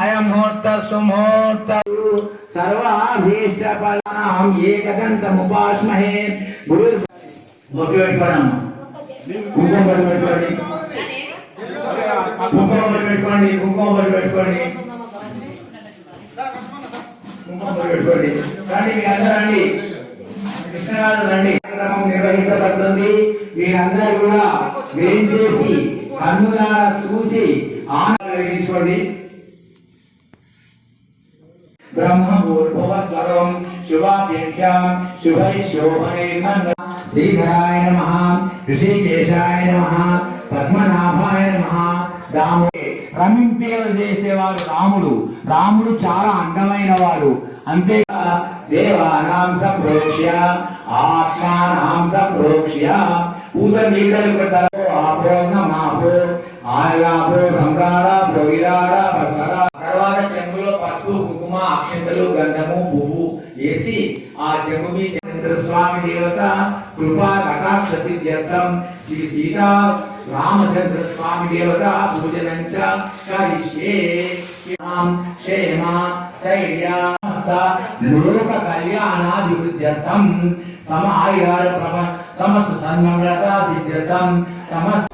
అయముహూర్త సుముహూర్త సర్వాభీష్టఫలానాం ఏకదంతముపాస్మహే. గురు మొక్కి పెట్టుకోండి కుంకుమ బొట్టు పెట్టుకోండి. కుంకుమ బొట్టు పెట్టుకోండి కుంకుమ బొట్టు పెట్టుకోండి. కుంకుమ బొట్టు పెట్టుకోండి. రండి మీరు అందరూ రండి. కృష్ణ గారు రండి. కార్యక్రమం నిర్వహించబడుతుంది. మీరందరూ కూడా వేయించేసి కన్నులారా చూసి ఆనందం వేయించుకోండి బ్రహ్మభూర్భువస్వరం శుభాభ్యంత్యాం శుభై శోభనే శ్రీధరాయ నమ ఋషికేశాయ నమ పద్మనాభాయ నమ రాముడే రమింపేలు చేసేవాడు రాముడు రాముడు చాలా అందమైన వాడు అంతేగా దేవానాం సంప్రోక్ష్య ఆత్మానాం సంప్రోక్ష్య పూత నీడలు పెడతారు. ఆపో నమాపో ఆయాపో సంగారాపో విరాడా ప్రసరా అక్షంతలు గంధము పువ్వు వేసి ఆ చెంబు మీ చంద్ర స్వామి దేవత కృపా కటాక్ష సిద్ధ్యర్థం శ్రీ సీతా రామచంద్ర స్వామి దేవత పూజనంచ కరిష్యే క్షేమ శైర్య లోక కళ్యాణాభివృద్ధ్యర్థం సమాయుర ప్రమ సమస్త సన్మంగళతా సిద్ధ్యర్థం. సమస్త